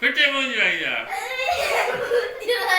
그 때문이야, 이제.